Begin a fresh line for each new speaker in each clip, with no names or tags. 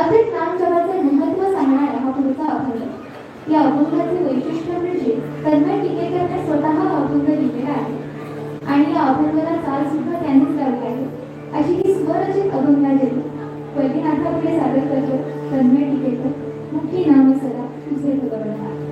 असे नामजपाचे महत्त्व सांगणारा हा पुढचा अभंग. या अभंगाचे वैशिष्ट्य म्हणजे तन्मय टिकेकरने स्वतः हा अभंग लिहिलेला आहे. आणि या अभंगाला चाल सुद्धा त्यांनीच लावली आहे. अशी ही स्वरचित अभंगाजली वैद्यनाथापुढे सादर करतो तन्मय टिकेकर. मुख्य नाम सदा. तुझे भगवंता.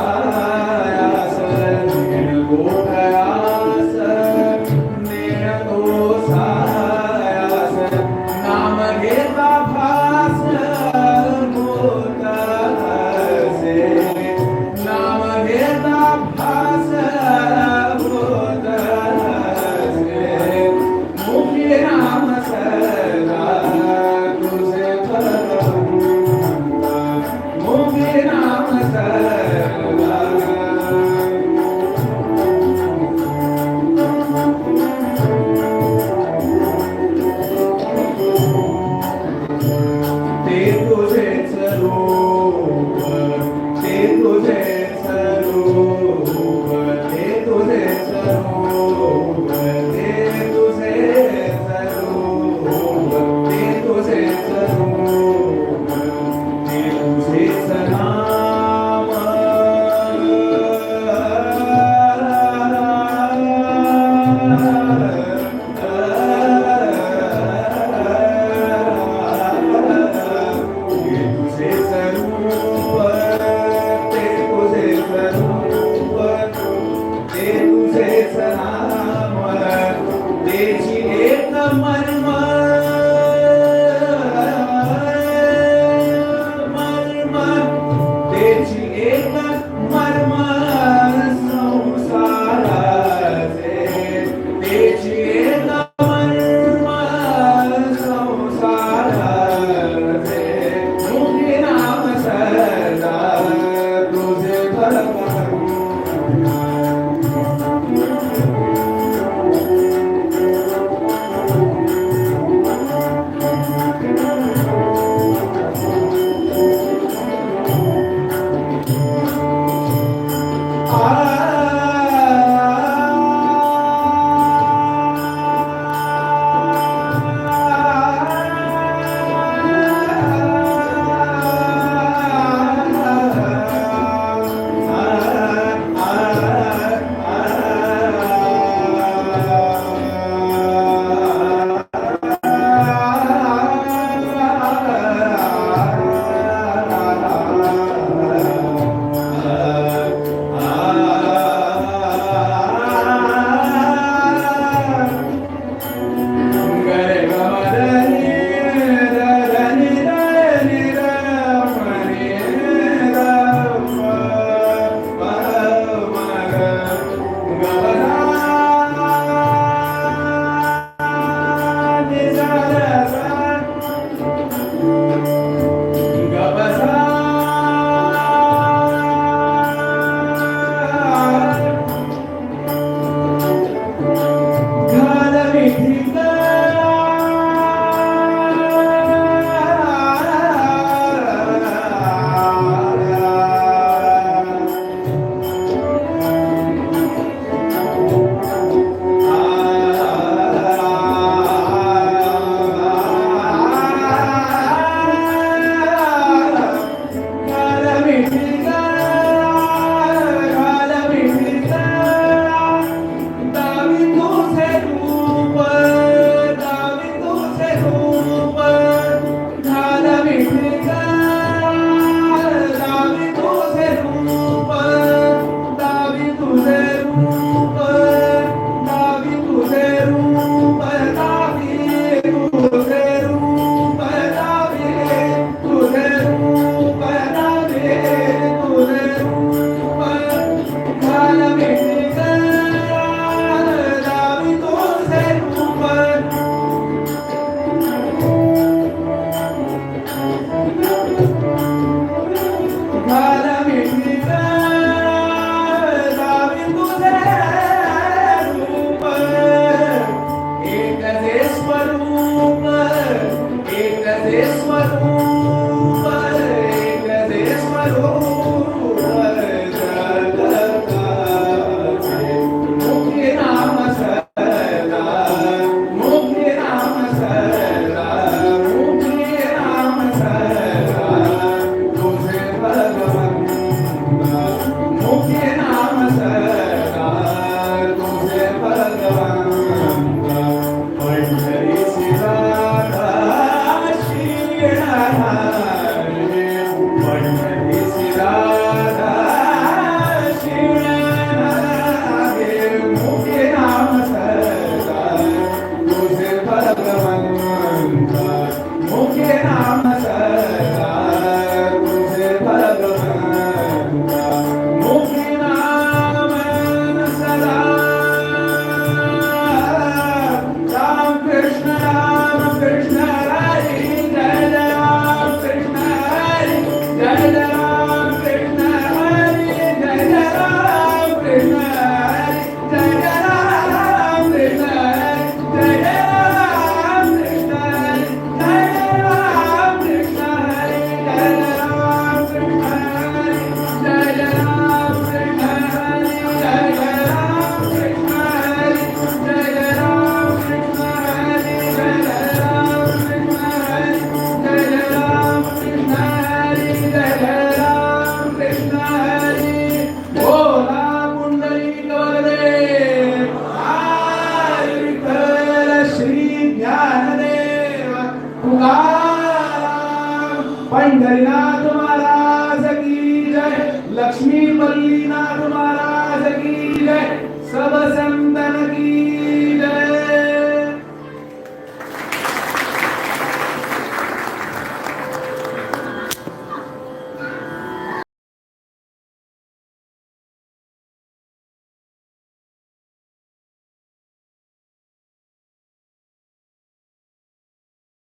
Ah, Lord. la Yeah. ah, ah, ah.